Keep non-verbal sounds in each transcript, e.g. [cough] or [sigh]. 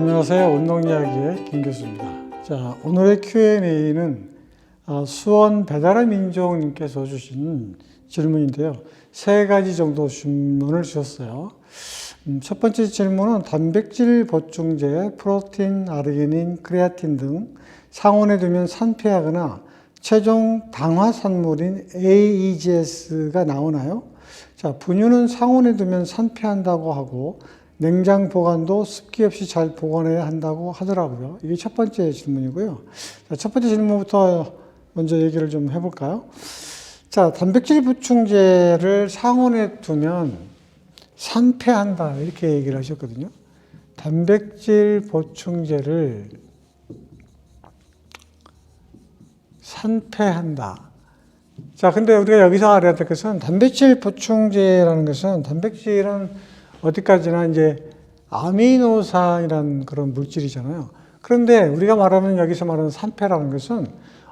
안녕하세요. 운동이야기의 김 교수입니다. 자, 오늘의 Q&A는 어, 수원 배달의 민족님께서 주신 질문인데요. 세 가지 정도 질문을 주셨어요. 음, 첫 번째 질문은 단백질 보충제, 프로틴, 아르기닌, 크레아틴 등 상온에 두면 산패하거나 최종 당화 산물인 AEGS가 나오나요? 자, 분유는 상온에 두면 산패한다고 하고 냉장 보관도 습기 없이 잘 보관해야 한다고 하더라고요. 이게 첫 번째 질문이고요. 자, 첫 번째 질문부터 먼저 얘기를 좀 해볼까요? 자, 단백질 보충제를 상온에 두면 산패한다 이렇게 얘기를 하셨거든요. 단백질 보충제를 산패한다. 자, 근데 우리가 여기서 알아야 될 것은 단백질 보충제라는 것은 단백질은 어디까지나 이제 아미노산이라는 그런 물질이잖아요. 그런데 우리가 말하는 여기서 말하는 산패라는 것은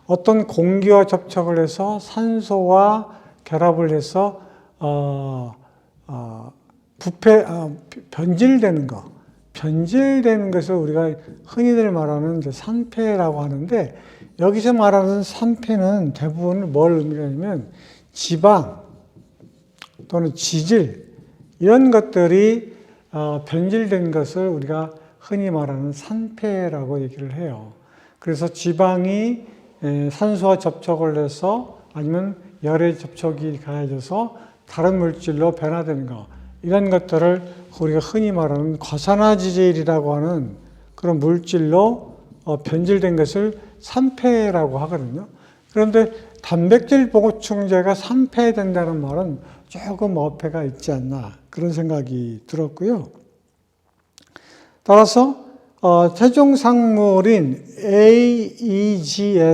어떤 공기와 접촉을 해서 산소와 결합을 해서 어, 어, 부패 어, 변질되는 거, 변질되는 것을 우리가 흔히들 말하는 산패라고 하는데 여기서 말하는 산패는 대부분 뭘 의미하냐면 지방 또는 지질 이런 것들이 어, 변질된 것을 우리가 흔히 말하는 산패라고 얘기를 해요. 그래서 지방이 에, 산소와 접촉을 해서 아니면 열의 접촉이 가해져서 다른 물질로 변화되는 것 이런 것들을 우리가 흔히 말하는 과산화지질이라고 하는 그런 물질로 어, 변질된 것을 산패라고 하거든요. 그런데 단백질 보충제가 산패된다는 말은 조금 어폐가 있지 않나 그런 생각이 들었고요. 따라서 어, 최종 상물인 AEGS가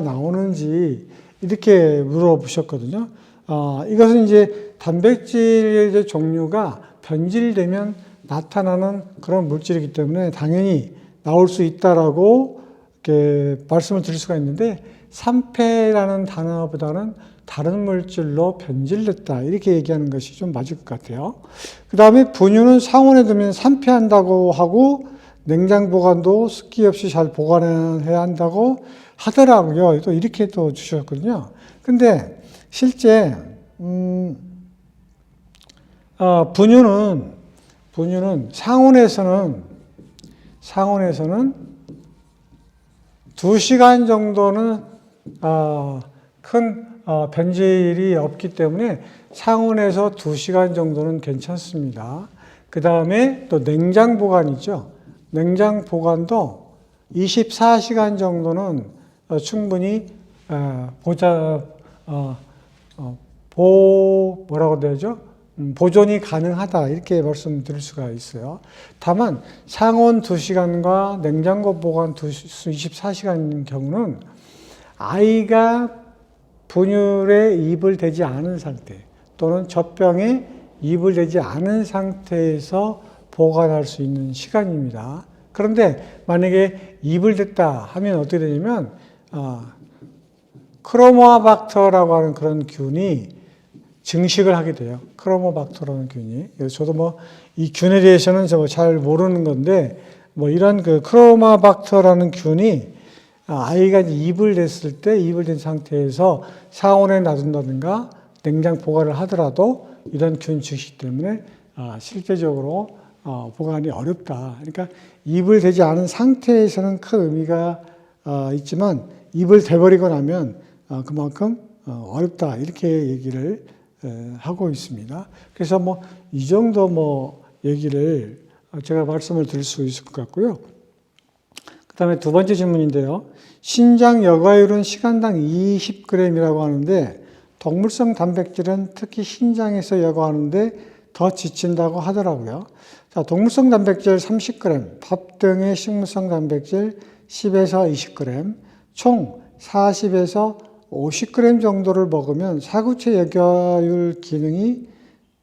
나오는지 이렇게 물어보셨거든요. 어, 이것은 이제 단백질의 종류가 변질되면 나타나는 그런 물질이기 때문에 당연히 나올 수 있다라고 이렇게 말씀을 드릴 수가 있는데 산패라는 단어보다는 다른 물질로 변질됐다 이렇게 얘기하는 것이 좀 맞을 것 같아요. 그 다음에 분유는 상온에 두면 산패한다고 하고 냉장 보관도 습기 없이 잘 보관해야 한다고 하더라고요. 또 이렇게 또 주셨거든요. 근데 실제 음, 어, 분유는 분유는 상온에서는 상온에서는 두 시간 정도는 어, 큰 어, 변질이 없기 때문에 상온에서 두 시간 정도는 괜찮습니다. 그 다음에 또 냉장 보관이죠. 냉장 보관도 24시간 정도는 어, 충분히 어, 보자 어, 어, 보 뭐라고 되죠? 음, 보존이 가능하다 이렇게 말씀드릴 수가 있어요. 다만 상온 2시간과 냉장고 보관 24시간인 경우는 아이가 분율에 입을 대지 않은 상태 또는 젖병에 입을 대지 않은 상태에서 보관할 수 있는 시간입니다. 그런데 만약에 입을 댔다 하면 어떻게 되냐면 어, 크로모아박터라고 하는 그런 균이 증식을 하게 돼요. 크로모박터라는 균이. 저도 뭐 이 균에 대해서는 잘 모르는 건데 뭐 이런 그 크로마박터라는 균이 아이가 입을 댔을 때 입을 댄 상태에서 상온에 놔둔다든가 냉장 보관을 하더라도 이런 균 증식 때문에 아, 실제적으로 어, 보관이 어렵다. 그러니까 입을 대지 않은 상태에서는 큰 의미가 어, 있지만 입을 대버리고 나면 어, 그만큼 어렵다. 이렇게 얘기를 하고 있습니다. 그래서 뭐 이 정도 뭐 얘기를 제가 말씀을 드릴 수 있을 것 같고요. 그 다음에 두 번째 질문인데요. 신장 여과율은 시간당 20g이라고 하는데 동물성 단백질은 특히 신장에서 여과하는데 더 지친다고 하더라고요. 자, 동물성 단백질 30g, 밥 등의 식물성 단백질 10에서 20g, 총 40에서 50g 정도를 먹으면 사구체 여과율 기능이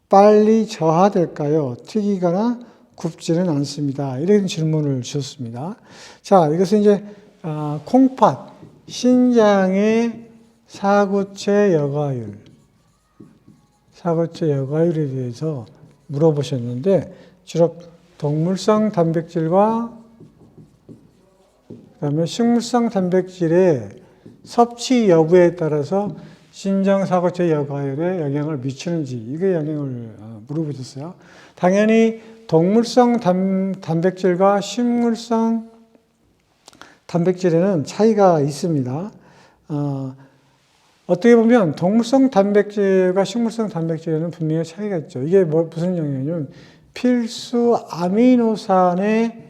빨리 저하될까요? 튀기거나 굽지는 않습니다. 이런 질문을 주셨습니다. 자, 이것은 이제 아, 콩팥, 신장의 사구체 여과율, 사구체 여과율에 대해서 물어보셨는데 주로 동물성 단백질과 그다음에 식물성 단백질의 섭취 여부에 따라서 신장 사고체 여과율에 영향을 미치는지 이게 영향을 어, 물어보셨어요. 당연히 동물성 단, 단백질과 식물성 단백질에는 차이가 있습니다. 어, 어떻게 보면 동물성 단백질과 식물성 단백질에는 분명히 차이가 있죠. 이게 뭐, 무슨 영향이냐면 필수 아미노산의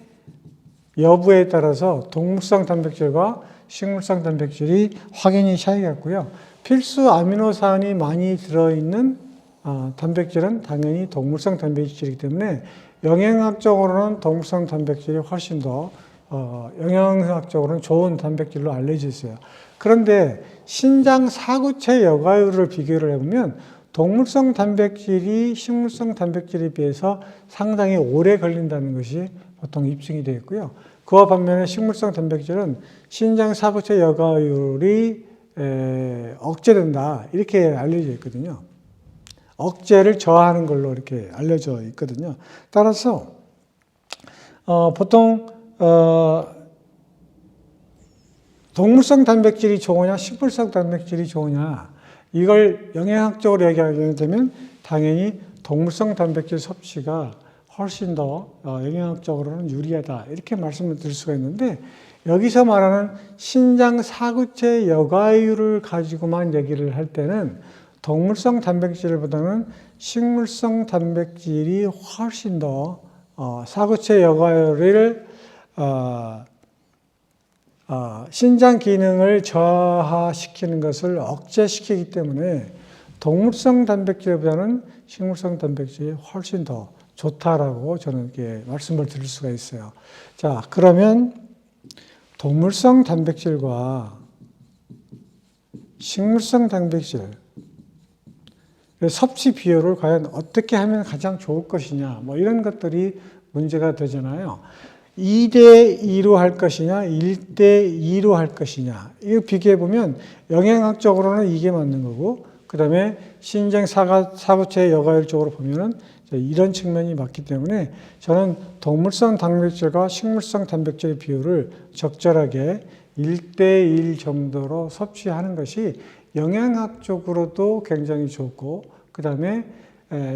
여부에 따라서 동물성 단백질과 식물성 단백질이 확연히 차이가 있고요. 필수 아미노산이 많이 들어있는 어, 단백질은 당연히 동물성 단백질이기 때문에 영양학적으로는 동물성 단백질이 훨씬 더 어, 영양학적으로는 좋은 단백질로 알려져 있어요. 그런데 신장 사구체 여과율을 비교를 해보면 동물성 단백질이 식물성 단백질에 비해서 상당히 오래 걸린다는 것이 보통 입증이 되어 있고요. 그와 반면에 식물성 단백질은 신장 사구체 여과율이 에, 억제된다 이렇게 알려져 있거든요. 억제를 저하하는 걸로 이렇게 알려져 있거든요. 따라서 어, 보통 어, 동물성 단백질이 좋으냐, 식물성 단백질이 좋으냐, 이걸 영양학적으로 얘기하게 되면 당연히 동물성 단백질 섭취가 훨씬 더 어, 영양학적으로는 유리하다. 이렇게 말씀을 드릴 수가 있는데, 여기서 말하는 신장 사구체 여과율을 가지고만 얘기를 할 때는 동물성 단백질보다는 식물성 단백질이 훨씬 더 어, 사구체 여과율을 어, 어, 신장 기능을 저하시키는 것을 억제시키기 때문에 동물성 단백질보다는 식물성 단백질이 훨씬 더 좋다라고 저는 이렇게 말씀을 드릴 수가 있어요. 자, 그러면 동물성 단백질과 식물성 단백질 섭취 비율을 과연 어떻게 하면 가장 좋을 것이냐, 뭐 이런 것들이 문제가 되잖아요. 2대 2로 할 것이냐, 1대 2로 할 것이냐. 이거 비교해 보면 영양학적으로는 이게 맞는 거고, 그 다음에 신장 사가, 사구체 여과율 쪽으로 보면은 이런 측면이 맞기 때문에 저는 동물성 단백질과 식물성 단백질의 비율을 적절하게 1대1 정도로 섭취하는 것이 영양학적으로도 굉장히 좋고, 그 다음에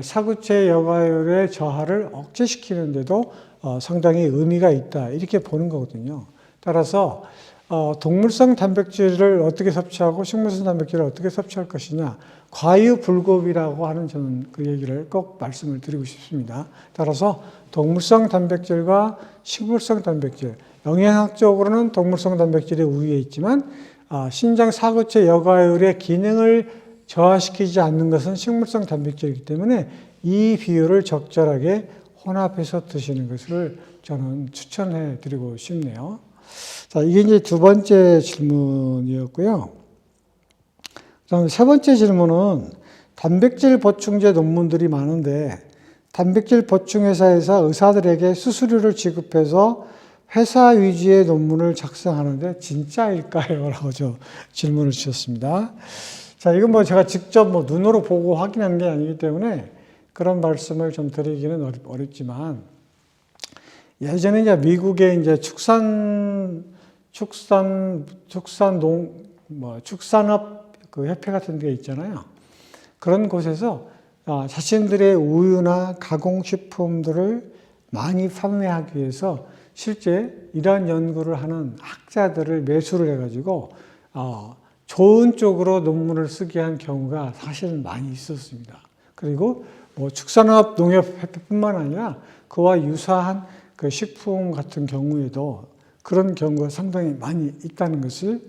사구체 여과율의 저하를 억제시키는데도 어, 상당히 의미가 있다. 이렇게 보는 거거든요. 따라서 어, 동물성 단백질을 어떻게 섭취하고 식물성 단백질을 어떻게 섭취할 것이냐. 과유불급이라고 하는 저는 그 얘기를 꼭 말씀을 드리고 싶습니다. 따라서 동물성 단백질과 식물성 단백질, 영양학적으로는 동물성 단백질이 우위에 있지만 아, 신장 사구체 여과율의 기능을 저하시키지 않는 것은 식물성 단백질이기 때문에 이 비율을 적절하게 혼합해서 드시는 것을 저는 추천해 드리고 싶네요. 자, 이게 이제 두 번째 질문이었고요. 그다음 세 번째 질문은 단백질 보충제 논문들이 많은데 단백질 보충 회사에서 의사들에게 수수료를 지급해서 회사 위주의 논문을 작성하는데 진짜일까요? [laughs] 라고 저 질문을 주셨습니다. 자, 이건 뭐 제가 직접 뭐 눈으로 보고 확인한 게 아니기 때문에 그런 말씀을 좀 드리기는 어렵지만 예전에 이제 미국의 이제 축산 축산 축산 농 뭐 축산업 그 협회 같은 게 있잖아요. 그런 곳에서 아, 자신들의 우유나 가공식품들을 많이 판매하기 위해서 실제 이러한 연구를 하는 학자들을 매수를 해가지고 어, 좋은 쪽으로 논문을 쓰게 한 경우가 사실은 많이 있었습니다. 그리고 뭐 축산업 농협협회뿐만 아니라 그와 유사한 그 식품 같은 경우에도 그런 경우가 상당히 많이 있다는 것을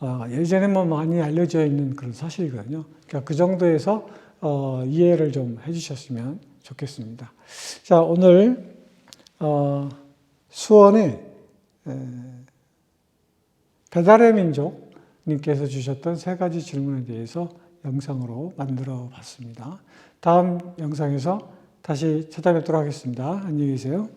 어, 예전에 뭐 많이 알려져 있는 그런 사실이거든요. 그러니까 그 정도에서 어, 이해를 좀 해주셨으면 좋겠습니다. 자 오늘 어, 수원의 배달의 민족님께서 주셨던 세 가지 질문에 대해서 영상으로 만들어 봤습니다. 다음 영상에서 다시 찾아뵙도록 하겠습니다. 안녕히 계세요.